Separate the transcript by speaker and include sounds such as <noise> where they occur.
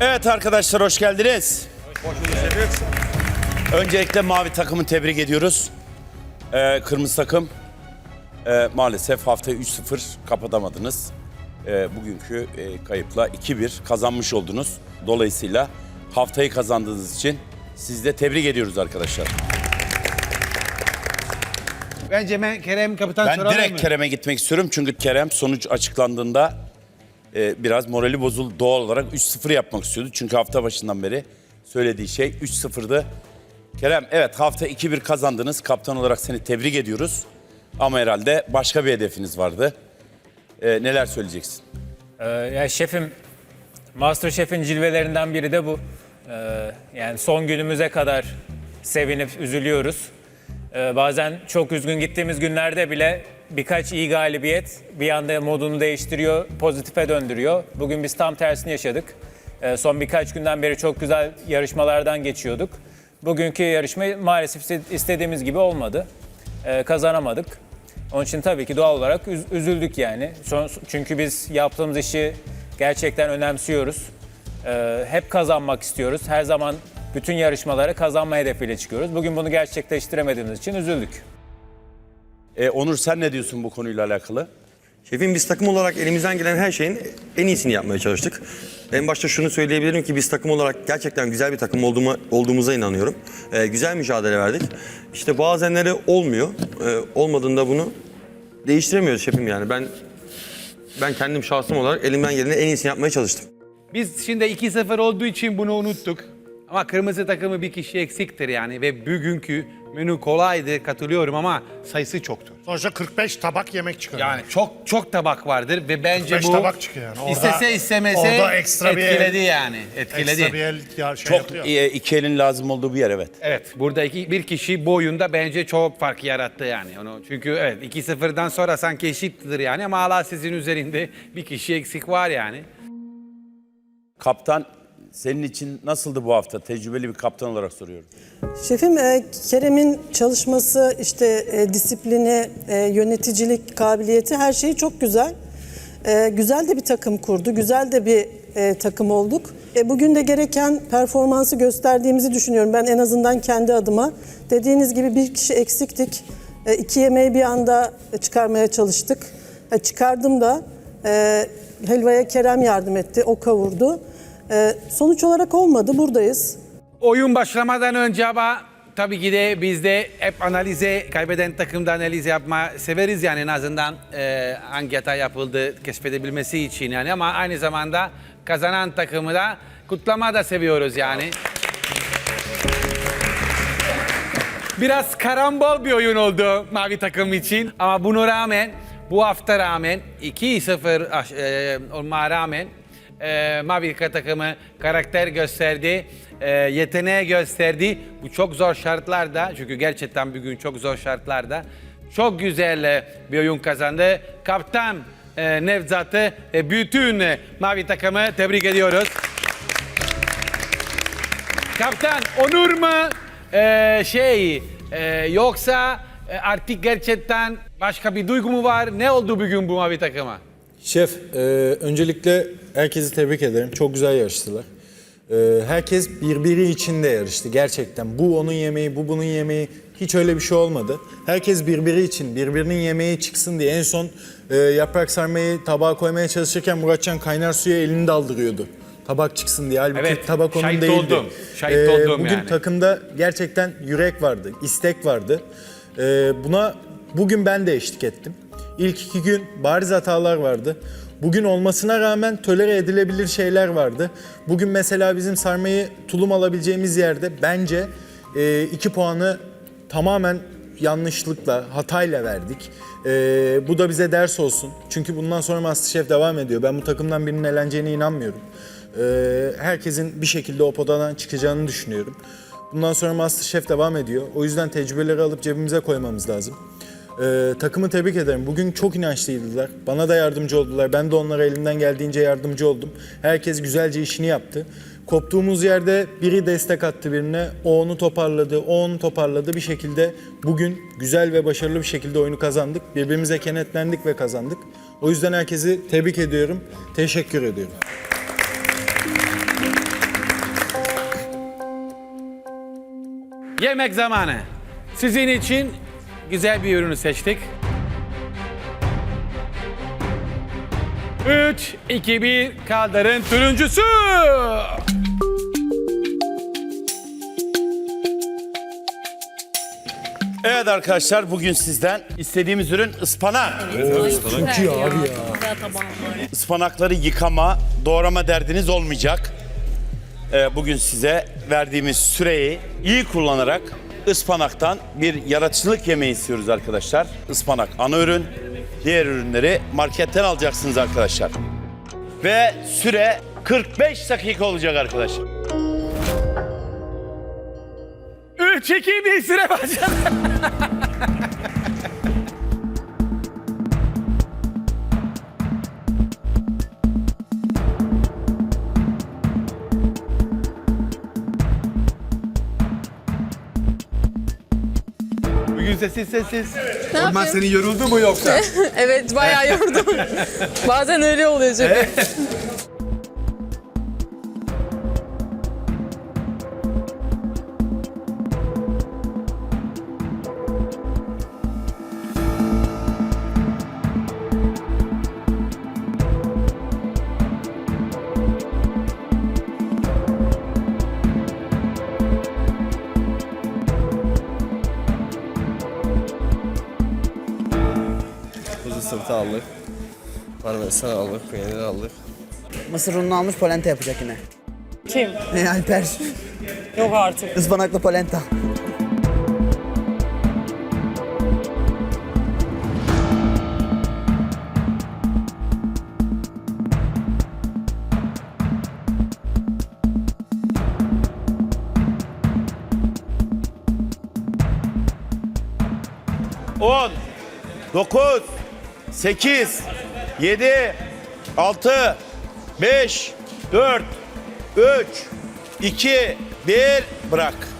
Speaker 1: Evet arkadaşlar hoş geldiniz. Öncelikle mavi takımı tebrik ediyoruz. Ee, kırmızı takım e, maalesef haftayı 3-0 kapatamadınız. Ee, bugünkü e, kayıpla 2-1 kazanmış oldunuz. Dolayısıyla haftayı kazandığınız için sizi de tebrik ediyoruz arkadaşlar.
Speaker 2: Bence ben Kerem Kapitan
Speaker 1: Ben
Speaker 2: soralım
Speaker 1: direkt
Speaker 2: mı?
Speaker 1: Kerem'e gitmek istiyorum çünkü Kerem sonuç açıklandığında e, biraz morali bozuldu. Doğal olarak 3-0 yapmak istiyordu. Çünkü hafta başından beri söylediği şey 3-0'dı. Kerem evet hafta 2-1 kazandınız. Kaptan olarak seni tebrik ediyoruz. Ama herhalde başka bir hedefiniz vardı. E, neler söyleyeceksin?
Speaker 3: Ee, ya şefim, Masterchef'in cilvelerinden biri de bu. Ee, yani son günümüze kadar sevinip üzülüyoruz. Ee, bazen çok üzgün gittiğimiz günlerde bile birkaç iyi galibiyet bir anda modunu değiştiriyor, pozitife döndürüyor. Bugün biz tam tersini yaşadık. Ee, son birkaç günden beri çok güzel yarışmalardan geçiyorduk. Bugünkü yarışma maalesef iste- istediğimiz gibi olmadı. Ee, kazanamadık. Onun için tabii ki doğal olarak üz- üzüldük yani. Çünkü biz yaptığımız işi gerçekten önemsiyoruz. Ee, hep kazanmak istiyoruz. Her zaman bütün yarışmalara kazanma hedefiyle çıkıyoruz. Bugün bunu gerçekleştiremediğimiz için üzüldük.
Speaker 1: E, Onur sen ne diyorsun bu konuyla alakalı?
Speaker 4: Şefim biz takım olarak elimizden gelen her şeyin en iyisini yapmaya çalıştık. En başta şunu söyleyebilirim ki biz takım olarak gerçekten güzel bir takım olduğuma, olduğumuza inanıyorum. Ee, güzel mücadele verdik. İşte bazenleri olmuyor. Ee, olmadığında bunu değiştiremiyoruz şefim yani. Ben ben kendim şahsım olarak elimden geleni en iyisini yapmaya çalıştım.
Speaker 2: Biz şimdi 2-0 olduğu için bunu unuttuk. Ama kırmızı takımı bir kişi eksiktir yani ve bugünkü menü kolaydı katılıyorum ama sayısı çoktur.
Speaker 5: Sonuçta 45 tabak yemek çıkıyor.
Speaker 2: Yani çok çok tabak vardır ve bence
Speaker 5: 45
Speaker 2: bu
Speaker 5: tabak çıkıyor yani. Orada-
Speaker 2: istese istemese
Speaker 5: orada ekstra bir el-
Speaker 2: etkiledi yani. Etkiledi.
Speaker 5: Ekstra bir el ya şey
Speaker 1: Çok
Speaker 5: yapıyor.
Speaker 1: iki elin lazım olduğu bir yer evet.
Speaker 2: Evet, burada iki, bir kişi bu oyunda bence çok fark yarattı yani. Onu, çünkü evet 2-0'dan sonra sanki eşittir yani ama hala sizin üzerinde bir kişi eksik var yani.
Speaker 1: Kaptan senin için nasıldı bu hafta? Tecrübeli bir kaptan olarak soruyorum.
Speaker 6: Şefim e, Kerem'in çalışması, işte e, disiplini, e, yöneticilik kabiliyeti her şeyi çok güzel. Güzel de bir takım kurdu, güzel de bir takım olduk. Bugün de gereken performansı gösterdiğimizi düşünüyorum ben en azından kendi adıma. Dediğiniz gibi bir kişi eksiktik. E, iki yemeği bir anda çıkarmaya çalıştık. Çıkardım da helvaya Kerem yardım etti, o kavurdu. E, sonuç olarak olmadı, buradayız.
Speaker 2: Oyun başlamadan önce ama tabii ki de biz de hep analize, kaybeden takımda analiz yapma severiz yani en azından e, hangi hata yapıldı keşfedebilmesi için yani ama aynı zamanda kazanan takımı da kutlama da seviyoruz yani. Biraz karambol bir oyun oldu mavi takım için ama buna rağmen bu hafta rağmen 2-0 aş- e, olma rağmen e, mavi takımı karakter gösterdi, e, yeteneği gösterdi. Bu çok zor şartlarda çünkü gerçekten bugün çok zor şartlarda çok güzel e, bir oyun kazandı. Kaptan e, Nevzat'ı ve bütün e, mavi takımı tebrik ediyoruz. Kaptan Onur mu Ee, şey e, yoksa e, artık gerçekten başka bir duygu mu var? Ne oldu bugün bu mavi takıma?
Speaker 7: Şef, e, öncelikle herkesi tebrik ederim. Çok güzel yarıştılar. E, herkes birbiri içinde yarıştı gerçekten. Bu onun yemeği, bu bunun yemeği. Hiç öyle bir şey olmadı. Herkes birbiri için, birbirinin yemeği çıksın diye. En son e, yaprak sarmayı tabağa koymaya çalışırken Muratcan kaynar suya elini daldırıyordu. Tabak çıksın diye. Halbuki
Speaker 2: Evet,
Speaker 7: tabak onun
Speaker 2: şahit
Speaker 7: değildi.
Speaker 2: oldum. Şahit oldum
Speaker 7: bugün
Speaker 2: yani.
Speaker 7: takımda gerçekten yürek vardı, istek vardı. Ee, buna bugün ben de eşlik ettim. İlk iki gün bariz hatalar vardı. Bugün olmasına rağmen tolere edilebilir şeyler vardı. Bugün mesela bizim sarmayı tulum alabileceğimiz yerde bence e, iki puanı tamamen yanlışlıkla, hatayla verdik. Ee, bu da bize ders olsun. Çünkü bundan sonra Masterchef devam ediyor. Ben bu takımdan birinin eleneceğine inanmıyorum. Ee, herkesin bir şekilde o podadan çıkacağını düşünüyorum. Bundan sonra Masterchef devam ediyor. O yüzden tecrübeleri alıp cebimize koymamız lazım. Ee, takımı tebrik ederim. Bugün çok inançlıydılar. Bana da yardımcı oldular. Ben de onlara elimden geldiğince yardımcı oldum. Herkes güzelce işini yaptı. Koptuğumuz yerde biri destek attı birine. O onu toparladı, o onu toparladı. Bir şekilde bugün güzel ve başarılı bir şekilde oyunu kazandık. Birbirimize kenetlendik ve kazandık. O yüzden herkesi tebrik ediyorum. Teşekkür ediyorum.
Speaker 2: Yemek zamanı. Sizin için güzel bir ürünü seçtik. 3, 2, 1 kaldırın turuncusu.
Speaker 1: Evet arkadaşlar bugün sizden istediğimiz ürün ıspanak.
Speaker 8: Çok iyi abi ya.
Speaker 1: Ispanakları yıkama, doğrama derdiniz olmayacak. Ee, bugün size verdiğimiz süreyi iyi kullanarak ıspanaktan bir yaratıcılık yemeği istiyoruz arkadaşlar. Ispanak ana ürün, diğer ürünleri marketten alacaksınız arkadaşlar. Ve süre 45 dakika olacak arkadaşlar.
Speaker 2: 3, 2, 1 süre başladı. <laughs> Bugün sessiz sessiz.
Speaker 8: Ne yapayım?
Speaker 7: seni yoruldu mu yoksa? <laughs>
Speaker 8: Evet bayağı <laughs> yordum. Bazen öyle oluyor Cephe.
Speaker 9: Sırtı aldık. Parmesan aldık, peynir aldık.
Speaker 10: Mısır ununu almış polenta yapacak yine.
Speaker 8: Kim?
Speaker 10: Ne Alper?
Speaker 8: Yok artık.
Speaker 10: Ispanaklı polenta.
Speaker 1: On, dokuz, sekiz, yedi, altı, beş, dört, üç, iki, bir, bırak.